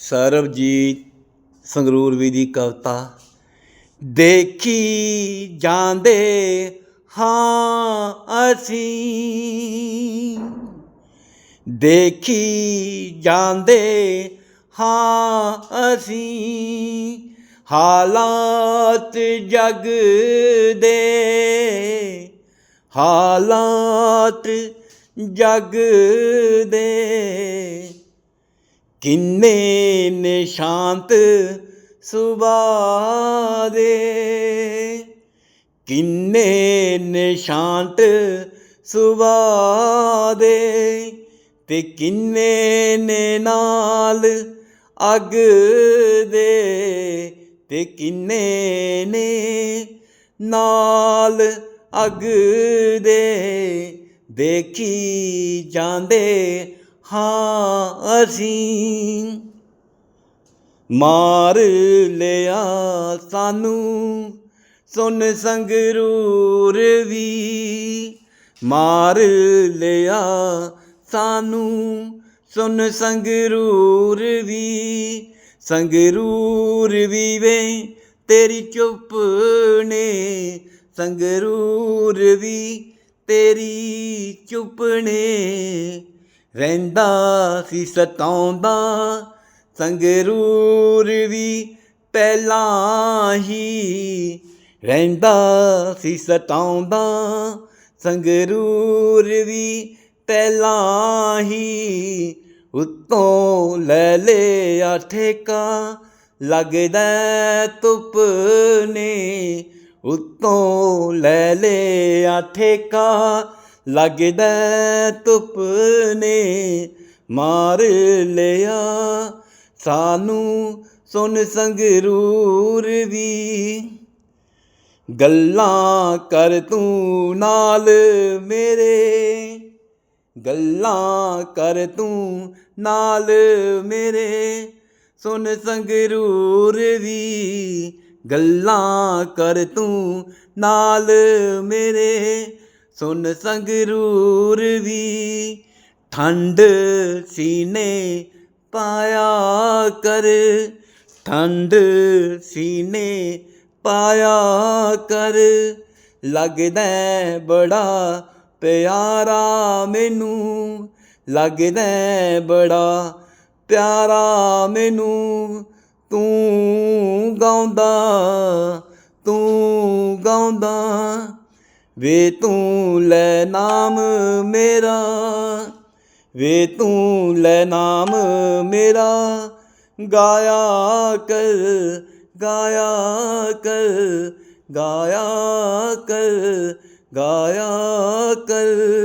ਸਰਬਜੀਤ ਸੰਗਰੂਰਵੀ ਦੀ ਕਵਿਤਾ, ਦੇਖੀ ਜਾਂਦੇ ਹਾਂ ਅਸੀਂ। ਦੇਖੀ ਜਾਂਦੇ ਹਾਂ ਅਸੀਂ, ਹਾਲਾਤ ਜਗ ਦੇ ਹਾਲਾਤ ਜਗ ਦੇ ਕਿੰਨੇ ਨੇ ਸ਼ਾਂਤ ਸੁਭਾ ਦੇ? ਕਿੰਨੇ ਨੇ ਸ਼ਾਂਤ ਸੁਭਾ ਦੇ? ਤੇ ਕਿੰਨੇ ਨੇ ਨਾਲ ਅੱਗ ਦੇ? ਤੇ ਕਿੰਨੇ ਨੇ ਨਾਲ ਅੱਗ ਦੇ? ਦੇਖੀ ਜਾਂਦੇ ਹਾਂ ਅਸੀਂ ਮਾਰ ਲਿਆ ਸਾਨੂੰ, ਸੁਨ ਸੰਗਰੂਰ ਵੀ ਮਾਰ ਲਿਆ ਸਾਨੂੰ, ਸੁਨ ਸੰਗਰੂਰ ਵੀ ਸੰਗਰੂਰ ਵੀ ਵੇ ਤੇਰੀ ਚੁੱਪ ਨੇ, ਸੰਗਰੂਰ ਵੀ ਤੇਰੀ ਚੁੱਪ ਨੇ। ਰਹਿੰਦਾ ਸੀ ਸਤਾਉਂਦਾ, ਸੰਗਰੂਰ ਵੀ ਪਹਿਲਾਂ ਹੀ ਰਹਿੰਦਾ ਸੀ ਸਤਾਉਂਦਾ, ਸੰਗਰੂਰ ਵੀ ਪਹਿਲਾਂ ਹੀ ਉੱਤੋਂ ਲੈ ਲਿਆ ਠੇਕਾ, ਲੱਗਦਾ ਧੁੱਪ ਨੇ ਉੱਤੋਂ ਲੈ ਲਿਆ ਠੇਕਾ। ਲੱਗਦਾ ਧੁੱਪ ਨੇ ਮਾਰ ਲਿਆ। ਸਾਨੂੰ ਸੁਨ ਸੰਗਰੂਰ ਵੀ ਗੱਲਾਂ ਕਰ ਤੂੰ ਨਾਲ ਮੇਰੇ। ਗੱਲਾਂ ਕਰ ਤੂੰ ਨਾਲ ਮੇਰੇ। ਸੁਨ ਸੰਗਰੂਰ ਵੀ ਗੱਲਾਂ ਕਰ ਤੂੰ ਨਾਲ ਮੇਰੇ। ਸੁਨ ਸੰਗਰੂਰ ਵੀ ਠੰਡ ਸੀਨੇ ਪਾਇਆ ਕਰ, ਠੰਡ ਸੀਨੇ ਪਾਇਆ ਕਰ। ਲੱਗਦਾ ਬੜਾ ਪਿਆਰਾ ਮੈਨੂੰ, ਲੱਗਦਾ ਬੜਾ ਪਿਆਰਾ ਮੈਨੂੰ। ਤੂੰ ਗਾਉਂਦਾ ਤੂੰ ਗਾਉਂਦਾ ਵੇ ਤੂੰ ਲੈ ਨਾਮ ਮੇਰਾ, ਵੇ ਤੂੰ ਲੈ ਨਾਮ ਮੇਰਾ, ਗਾਇਆ ਕਰ ਗਾਇਆ ਕਰ ਗਾਇਆ ਕਰ ਗਾਇਆ ਕਰ।